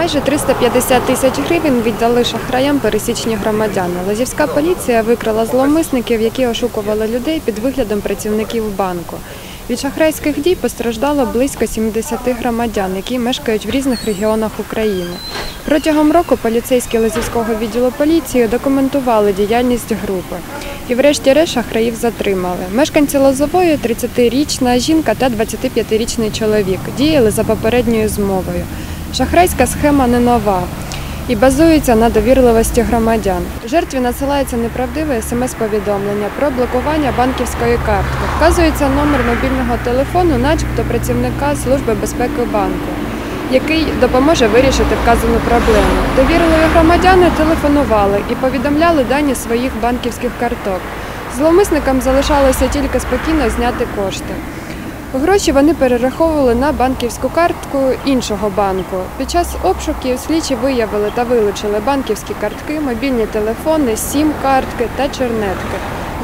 Майже 350 тисяч гривень віддали шахраям пересічні громадяни. Лазівська поліція викрала зловмисників, які ошукували людей під виглядом працівників банку. Від шахрайських дій постраждало близько 70 громадян, які мешкають в різних регіонах України. Протягом року поліцейські Лазівського відділу поліції документували діяльність групи. І врешті-решт шахраїв затримали. Мешканці Лозової 30-річна жінка та 25-річний чоловік діяли за попередньою змовою. Шахрайська схема не нова і базується на довірливості громадян. Жертві надсилається неправдиве смс-повідомлення про блокування банківської картки. Вказується номер мобільного телефону, начебто працівника Служби безпеки банку, який допоможе вирішити вказану проблему. Довірливі громадяни телефонували і повідомляли дані своїх банківських карток. Зловмисникам залишалося тільки спокійно зняти кошти. Гроші вони перераховували на банківську картку іншого банку. Під час обшуків слідчі виявили та вилучили банківські картки, мобільні телефони, сім-картки та чернетки.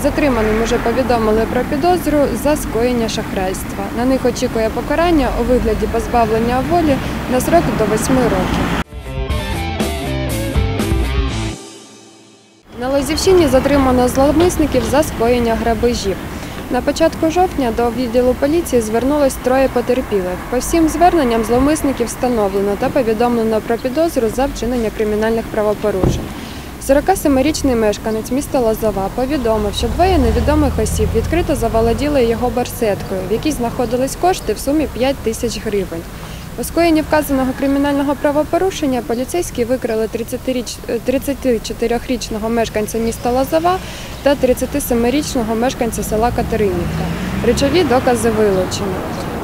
Затриманим уже повідомили про підозру за скоєння шахрайства. На них очікує покарання у вигляді позбавлення волі на срок до 8 років. На Лозівщині затримано зловмисників за скоєння грабежів. На початку жовтня до відділу поліції звернулось троє потерпілих. По всім зверненням зловмисників встановлено та повідомлено про підозру за вчинення кримінальних правопорушень. 47-річний мешканець міста Лозова повідомив, що двоє невідомих осіб відкрито заволоділи його барсеткою, в якій знаходились кошти в сумі 5 тисяч гривень. У скоєнні вказаного кримінального правопорушення поліцейські викрили 30-річ- е, 34-річного мешканця міста Лозова та 37-річного мешканця села Катеринівка. Речові докази вилучені.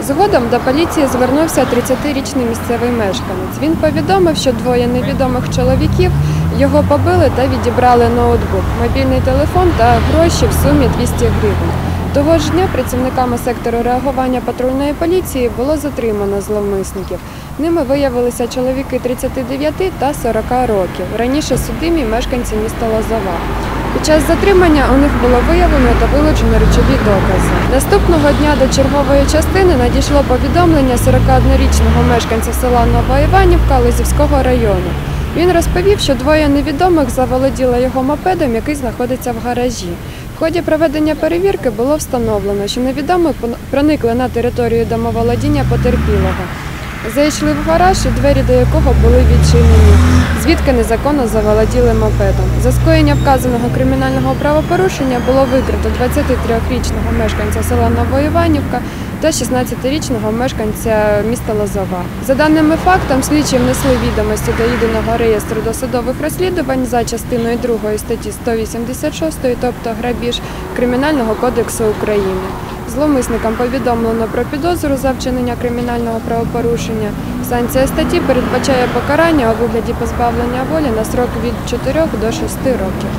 Згодом до поліції звернувся 30-річний місцевий мешканець. Він повідомив, що двоє невідомих чоловіків його побили та відібрали ноутбук, мобільний телефон та гроші в сумі 200 гривень. Того ж дня працівниками сектору реагування патрульної поліції було затримано зловмисників. Ними виявилися чоловіки 39 та 40 років, раніше судимі мешканці міста Лозова. Під час затримання у них було виявлено та вилучено речові докази. Наступного дня до чергової частини надійшло повідомлення 41-річного мешканця села Нова Іванівка Лизівського району. Він розповів, що двоє невідомих заволоділи його мопедом, який знаходиться в гаражі. Ході проведення перевірки було встановлено, що невідомі проникли на територію домоволодіння потерпілого. Зайшли в гараж, двері до якого були відчинені, звідки незаконно заволоділи мопедом. За скоєння вказаного кримінального правопорушення було викрито 23-річного мешканця села Новоіванівка та 16-річного мешканця міста Лозова. За даними фактом, слідчі внесли відомості до єдиного реєстру досудових розслідувань за частиною 2 статті 186, тобто грабіж Кримінального кодексу України. Зловмисникам повідомлено про підозру за вчинення кримінального правопорушення. Санкція статті передбачає покарання у вигляді позбавлення волі на срок від 4 до 6 років.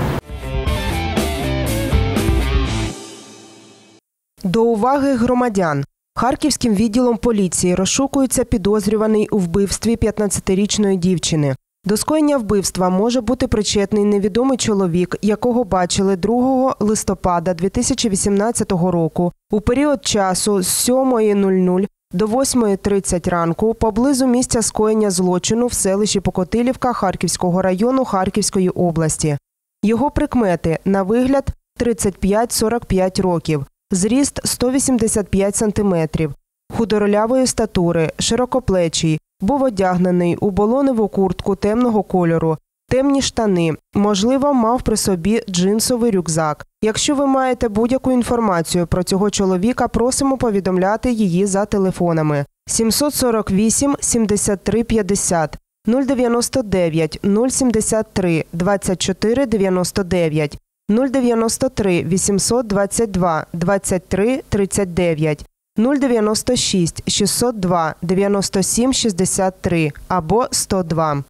До уваги громадян. Харківським відділом поліції розшукується підозрюваний у вбивстві 15-річної дівчини. До скоєння вбивства може бути причетний невідомий чоловік, якого бачили 2 листопада 2018 року у період часу з 7.00 до 8.30 ранку поблизу місця скоєння злочину в селищі Покотилівка Харківського району Харківської області. Його прикмети на вигляд 35-45 років, зріст 185 сантиметрів, худоролявої статури, широкоплечий, був одягнений у болоневу куртку темного кольору, темні штани, можливо, мав при собі джинсовий рюкзак. Якщо ви маєте будь-яку інформацію про цього чоловіка, просимо повідомляти її за телефонами 748 73 50 099 073 24 99 093 822 23 39 096 602 97 63 або 102.